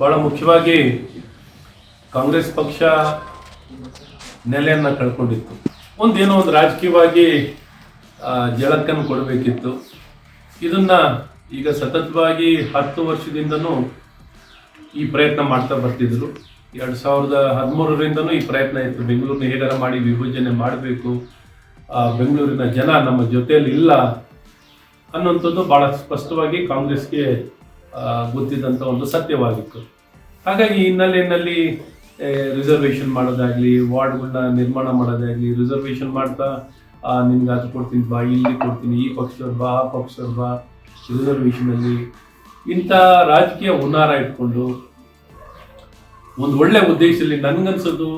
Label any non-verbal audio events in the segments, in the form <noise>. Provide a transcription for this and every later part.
ಬಹಳ ಮುಖ್ಯವಾಗಿ ಕಾಂಗ್ರೆಸ್ ಪಕ್ಷ ನೆಲೆಯನ್ನು ಕಳ್ಕೊಂಡಿತ್ತು. ಒಂದೇನೋ ಒಂದು ರಾಜಕೀಯವಾಗಿ ಜಳಕ್ಕನ್ನು ಕೊಡಬೇಕಿತ್ತು. ಇದನ್ನ ಈಗ ಸತತವಾಗಿ ಹತ್ತು ವರ್ಷದಿಂದನೂ ಈ ಪ್ರಯತ್ನ ಮಾಡ್ತಾ ಬರ್ತಿದ್ರು ಎರಡು ಸಾವಿರದ ಹದಿಮೂರರಿಂದನೂ ಈ ಪ್ರಯತ್ನ ಇತ್ತು. ಬೆಂಗಳೂರಿನ ಹೇಗಾರ ಮಾಡಿ ವಿಭಜನೆ ಮಾಡಬೇಕು ಬೆಂಗಳೂರಿನ ಜನ ನಮ್ಮ ಜೊತೆಯಲ್ಲಿ ಇಲ್ಲ ಅನ್ನುವಂಥದ್ದು ಬಹಳ ಸ್ಪಷ್ಟವಾಗಿ ಕಾಂಗ್ರೆಸ್ಗೆ ಗೊತ್ತಿದ್ದಂಥ ಒಂದು ಸತ್ಯವಾಗಿತ್ತು. ಹಾಗಾಗಿ ಹಿನ್ನೆಲೆಯಲ್ಲಿ ರಿಸರ್ವೇಷನ್ ಮಾಡೋದಾಗಲಿ ವಾರ್ಡ್ಗಳನ್ನ ನಿರ್ಮಾಣ ಮಾಡೋದಾಗ್ಲಿ ರಿಸರ್ವೇಷನ್ ಮಾಡ್ತಾ ನಿನ್ಗೆ ಅದು ಕೊಡ್ತೀನಿ ಬಾ, ಇಲ್ಲಿ ಕೊಡ್ತೀನಿ, ಈ ಪಕ್ಷದವ್ರು ಬಾ, ಆ ಪಕ್ಷದವ್ರು ಬಾ ರಿಸರ್ವೇಷನಲ್ಲಿ ಇಂಥ ರಾಜಕೀಯ ಹುನ್ನಾರ ಇಟ್ಕೊಂಡು, ಒಂದು ಒಳ್ಳೆ ಉದ್ದೇಶದಲ್ಲಿ ನನಗನ್ಸೋದು,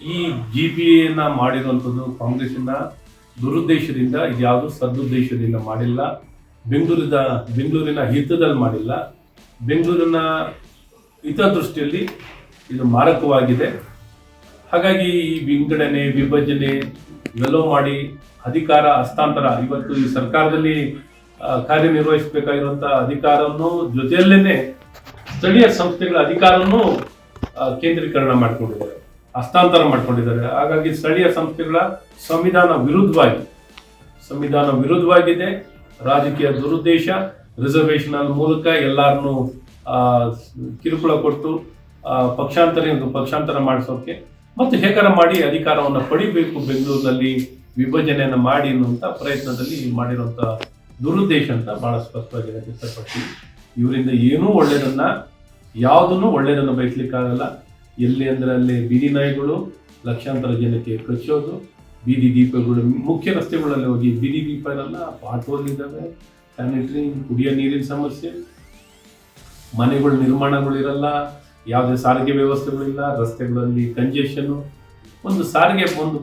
ಈ ಜಿ ಪಿ ಎನ ಮಾಡಿರುವಂಥದ್ದು ಕಾಂಗ್ರೆಸ್ಸಿನ ದುರುದ್ದೇಶದಿಂದ, ಇದ್ಯಾವುದು ಸದುದ್ದೇಶದಿಂದ ಮಾಡಿಲ್ಲ. ಬೆಂಗಳೂರಿನ ಬೆಂಗಳೂರಿನ ಹಿತದಲ್ಲಿ ಮಾಡಿಲ್ಲ. ಬೆಂಗಳೂರಿನ ಹಿತದೃಷ್ಟಿಯಲ್ಲಿ ಇದು ಮಾರಕವಾಗಿದೆ. ಹಾಗಾಗಿ ಈ ವಿಂಗಡಣೆ, ವಿಭಜನೆ ಎಲ್ಲೋ ಮಾಡಿ ಅಧಿಕಾರ ಹಸ್ತಾಂತರ, ಇವತ್ತು ಈ ಸರ್ಕಾರದಲ್ಲಿ ಕಾರ್ಯನಿರ್ವಹಿಸಬೇಕಾಗಿರುವಂತಹ ಅಧಿಕಾರವನ್ನು ಜೊತೆಯಲ್ಲೇನೆ ಸ್ಥಳೀಯ ಸಂಸ್ಥೆಗಳ ಅಧಿಕಾರವನ್ನು ಕೇಂದ್ರೀಕರಣ ಮಾಡಿಕೊಂಡಿದ್ದಾರೆ, ಹಸ್ತಾಂತರ ಮಾಡ್ಕೊಂಡಿದ್ದಾರೆ. ಹಾಗಾಗಿ ಸ್ಥಳೀಯ ಸಂಸ್ಥೆಗಳ ಸಂವಿಧಾನ ವಿರುದ್ಧವಾಗಿ, ಸಂವಿಧಾನ ವಿರುದ್ಧವಾಗಿದೆ. ರಾಜಕೀಯ ದುರುದ್ದೇಶ ರಿಸರ್ವೇಷನ್ ಮೂಲಕ ಎಲ್ಲರನ್ನೂ ಕಿರುಕುಳ ಕೊಟ್ಟು ಪಕ್ಷಾಂತರ ಪಕ್ಷಾಂತರ ಮಾಡಿಸೋಕೆ ಮತ್ತು ಹೇಗಾರ ಮಾಡಿ ಅಧಿಕಾರವನ್ನು ಪಡಿಬೇಕು ಬೆಂಗಳೂರಿನಲ್ಲಿ ವಿಭಜನೆಯನ್ನು ಮಾಡಿ ಅನ್ನುವಂಥ ಪ್ರಯತ್ನದಲ್ಲಿ ಮಾಡಿರುವಂಥ ದುರುದ್ದೇಶ ಅಂತ ಬಹಳ ಸ್ಪಷ್ಟವಾಗಿ ಇಷ್ಟಪಡ್ತೀವಿ ಇವರಿಂದ ಏನೂ ಒಳ್ಳೆಯದನ್ನ ಯಾವುದನ್ನು ಒಳ್ಳೆಯದನ್ನು ಬಯಸ್ಲಿಕ್ಕಾಗಲ್ಲ. ಎಲ್ಲಿ ಅಂದ್ರೆ ಅಲ್ಲಿ ಬೀದಿ ನಾಯಿಗಳು ಲಕ್ಷಾಂತರ ಜನಕ್ಕೆ ಕಚ್ಚೋದು ಬೀದಿ ದೀಪಗಳು, ಮುಖ್ಯ ರಸ್ತೆಗಳಲ್ಲಿ ಹೋಗಿ ಬೀದಿ ದೀಪ ಇರಲ್ಲ ಪಾಟ್ಗಳು ಇದ್ದಾವೆ ಸ್ಯಾನಿಟರಿ ಕುಡಿಯೋ ನೀರಿನ ಸಮಸ್ಯೆ. ಮನೆಗಳ ನಿರ್ಮಾಣಗಳಿರಲ್ಲ ಯಾವುದೇ ಸಾರಿಗೆ ವ್ಯವಸ್ಥೆಗಳಿಲ್ಲ ರಸ್ತೆಗಳಲ್ಲಿ ಕಂಜೆಷನ್ನು ಒಂದು ಸಾರಿಗೆ, ಒಂದು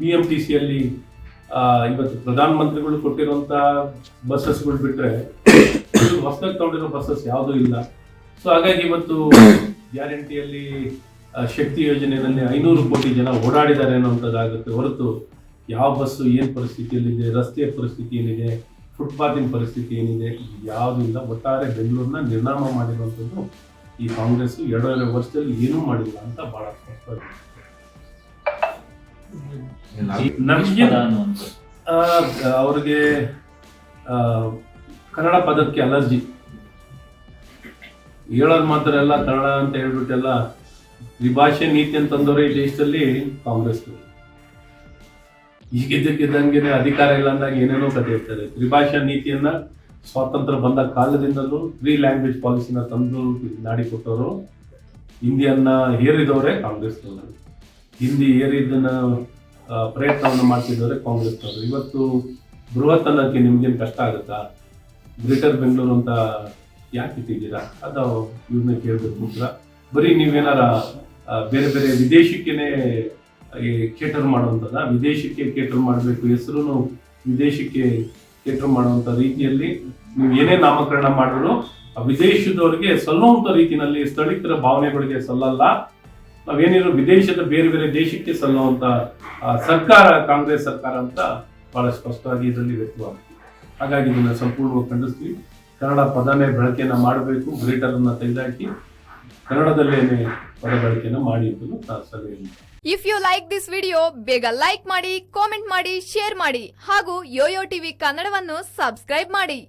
ಬಿ ಎಂ ಟಿ ಸಿಯಲ್ಲಿ ಇವತ್ತು ಪ್ರಧಾನಮಂತ್ರಿಗಳು ಕೊಟ್ಟಿರುವಂಥ ಬಸ್ಸಸ್ಗಳು ಬಿಟ್ಟರೆ <coughs> ಹೊಸದಾಗಿ ತಗೊಂಡಿರೋ ಬಸ್ಸಸ್ ಯಾವುದೂ ಇಲ್ಲ. ಸೊ ಹಾಗಾಗಿ ಇವತ್ತು <coughs> ಗ್ಯಾರಂಟಿಯಲ್ಲಿ ಶಕ್ತಿ ಯೋಜನೆಯಲ್ಲಿ ಐನೂರು ಕೋಟಿ ಜನ ಓಡಾಡಿದ್ದಾರೆ ಅನ್ನೋಂಥದ್ದಾಗುತ್ತೆ ಹೊರತು ಯಾವ ಬಸ್ಸು ಏನು ಪರಿಸ್ಥಿತಿಯಲ್ಲಿದೆ ರಸ್ತೆಯ ಪರಿಸ್ಥಿತಿ ಏನಿದೆ ಫುಟ್ಪಾತಿನ ಪರಿಸ್ಥಿತಿ ಏನಿದೆ ಯಾವುದಿಲ್ಲ ಒಟ್ಟಾರೆ ಬೆಂಗಳೂರನ್ನ ನಿರ್ನಾಮ ಮಾಡಿರುವಂಥದ್ದು ಈ ಕಾಂಗ್ರೆಸ್ ಎರಡೂವರೆ ವರ್ಷದಲ್ಲಿ ಏನೂ ಮಾಡಿಲ್ಲ ಅಂತ ಬಹಳ ಸ್ಪಷ್ಟವಾಗಿದೆ ನಮ್ಗೆ ಅವ್ರಿಗೆ ಕನ್ನಡ ಪದಕ್ಕೆ ಅಲರ್ಜಿ. ಹೇಳೋದು ಮಾತ್ರ ಎಲ್ಲ ಕನ್ನಡ ಅಂತ ಹೇಳ್ಬಿಟ್ಟೆಲ್ಲ ತ್ರಿಭಾಷೆ ನೀತಿ ಅಂತಂದವರು ಈ ದೇಶದಲ್ಲಿ ಕಾಂಗ್ರೆಸ್ ಈಗಿದ್ದಕ್ಕಿದ್ದಂಗೆ ಅಧಿಕಾರ ಇಲ್ಲ ಅಂದಾಗ ಏನೇನೋ ಕತೆ ಇರ್ತಾರೆ ತ್ರಿಭಾಷಾ ನೀತಿಯನ್ನ ಸ್ವಾತಂತ್ರ್ಯ ಬಂದ ಕಾಲದಿಂದಲೂ ತ್ರೀ ಲ್ಯಾಂಗ್ವೇಜ್ ಪಾಲಿಸಿನ ತಂದು ನಾಡಿ ಕೊಟ್ಟವರು ಹಿಂದಿಯನ್ನ ಹೇರಿದವರೇ ಕಾಂಗ್ರೆಸ್ ಹಿಂದಿ ಏರಿದ್ದನ್ನ ಪ್ರಯತ್ನವನ್ನು ಮಾಡ್ತಿದ್ದವರೇ ಕಾಂಗ್ರೆಸ್ನವರು ಇವತ್ತು ಬೃಹತ್ ಅನ್ನೋಕ್ಕೆ ನಿಮ್ಗೇನು ಕಷ್ಟ ಆಗುತ್ತಾ? ಗ್ರೇಟರ್ ಬೆಂಗಳೂರು ಅಂತ ಯಾಕೆ ಇಟ್ಟಿದ್ದೀರಾ? ಅದು ಇವ್ರನ್ನ ಕೇಳಬೇಕು ಬರೀ ನೀವೇನಾರ ಬೇರೆ ಬೇರೆ ವಿದೇಶಕ್ಕೇನೆ ಕೇಟರ್ ಮಾಡುವಂಥದ್ದ ವಿದೇಶಕ್ಕೆ ಕೇಟರ್ ಮಾಡಬೇಕು ಹೆಸರು ವಿದೇಶಕ್ಕೆ ಕೇಟರ್ ಮಾಡುವಂಥ ರೀತಿಯಲ್ಲಿ ನೀವು ಏನೇ ನಾಮಕರಣ ಮಾಡಿದ್ರು ವಿದೇಶದವರಿಗೆ ಸಲ್ಲುವಂಥ ರೀತಿಯಲ್ಲಿ ಸ್ಥಳೀಯರ ಭಾವನೆಗಳಿಗೆ ಸಲ್ಲಲ್ಲ. ನಾವೇನಿರೋ ವಿದೇಶದ ಬೇರೆ ಬೇರೆ ದೇಶಕ್ಕೆ ಸಲ್ಲುವಂಥ ಸರ್ಕಾರ, ಕಾಂಗ್ರೆಸ್ ಸರ್ಕಾರ ಅಂತ ಬಹಳ ಸ್ಪಷ್ಟವಾಗಿ ಇದರಲ್ಲಿ ವ್ಯಕ್ತವಾಗುತ್ತೆ ಹಾಗಾಗಿ ಇದನ್ನು ಸಂಪೂರ್ಣವಾಗಿ ಖಂಡಿಸ್ತೀವಿ. ಕನ್ನಡ ಪದನೇ ಬಳಕೆಯನ್ನು ಮಾಡಬೇಕು ಗ್ರೇಟರ್ ಅನ್ನ ತೆಗೆದಾಕಿ ಕನ್ನಡದಲ್ಲೇನೆ ಪದ ಬಳಕೆಯನ್ನ ಮಾಡಿ ಎಂಬುದು ಸಲಹೆ if you like this video ಬೇಗ ಲೈಕ್ ಮಾಡಿ ಕಾಮೆಂಟ್ ಮಾಡಿ ಶೇರ್ ಮಾಡಿ ಹಾಗೂ ಯೋಯೋ ಟಿವಿ ಕನ್ನಡವನ್ನು ಸಬ್ಸ್ಕ್ರೈಬ್ ಮಾಡಿ.